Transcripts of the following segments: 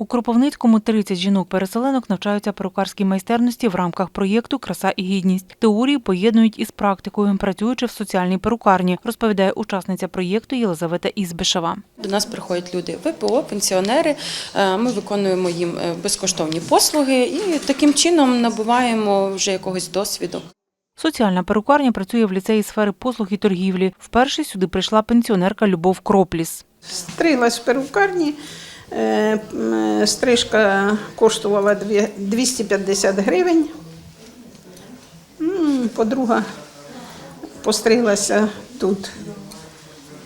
У Кропивницькому 30 жінок-переселенок навчаються перукарській майстерності в рамках проєкту Краса і гідність. Теорії поєднують із практикою, працюючи в соціальній перукарні, розповідає учасниця проєкту Єлизавета Ізбишева. До нас приходять люди ВПО, пенсіонери. Е, Ми виконуємо їм е, безкоштовні послуги і таким чином набуваємо вже якогось досвіду. Соціальна перукарня працює в ліцеї сфери послуг і торгівлі. Вперше сюди прийшла пенсіонерка Любов Кропліс. Стрилась в перукарні. Е, м, Стрижка коштувала 250 гривень. Подруга постриглася тут.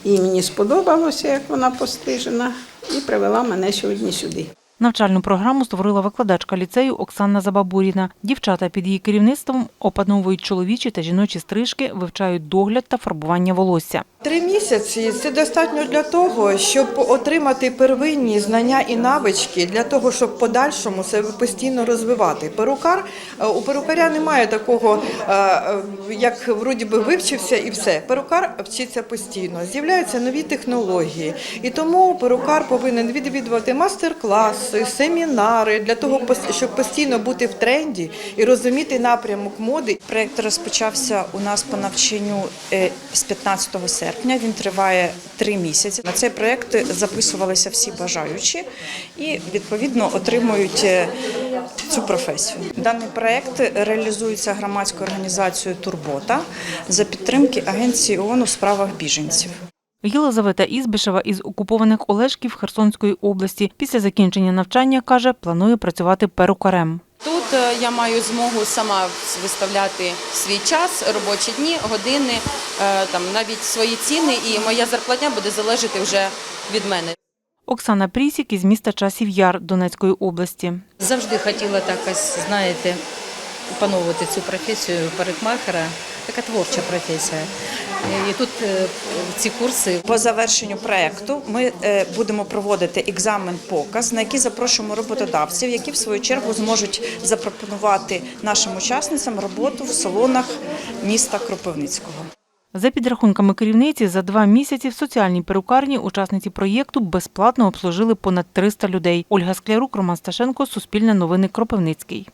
І мені сподобалося, як вона пострижена, і привела мене сьогодні сюди. Навчальну програму створила викладачка ліцею Оксана Забабуріна. Дівчата під її керівництвом опановують чоловічі та жіночі стрижки, вивчають догляд та фарбування волосся. Три місяці це достатньо для того, щоб отримати первинні знання і навички для того, щоб подальшому себе постійно розвивати. Перукар е, у перукаря немає такого, е, е, як вроді би вивчився і все. Перукар вчиться постійно. З'являються нові технології, і тому перукар повинен відвідувати мастер-класи, семінари для того, щоб постійно бути в тренді і розуміти напрямок моди. Проєкт розпочався у нас по навчанню е, з 15 серпня. Він триває три місяці. На цей проєкт записувалися всі бажаючі і відповідно отримують е, цю професію. Даний проєкт реалізується громадською організацією Турбота за підтримки Агенції ООН у справах біженців. Єлизавета Ізбишева із окупованих Олешків Херсонської області після закінчення навчання каже, планує працювати перукарем. Тут е, я маю змогу сама виставляти свій час, робочі дні, години, е, там навіть свої ціни, і моя зарплатня буде залежати вже від мене. Оксана Прісік із міста Часів Яр Донецької області. Завжди хотіла так ось, знаєте, опановувати цю професію парикмахера. Така творча професія. І тут е, ці курси По завершенню проекту ми е, будемо проводити екзамен-показ, на який запрошуємо роботодавців, які в свою чергу зможуть запропонувати нашим учасницям роботу в салонах міста Кропивницького. За підрахунками керівниці, за два місяці в соціальній перукарні учасниці проєкту безплатно обслужили понад 300 людей. Ольга Склярук, Роман Сташенко, Суспільне новини Кропивницький.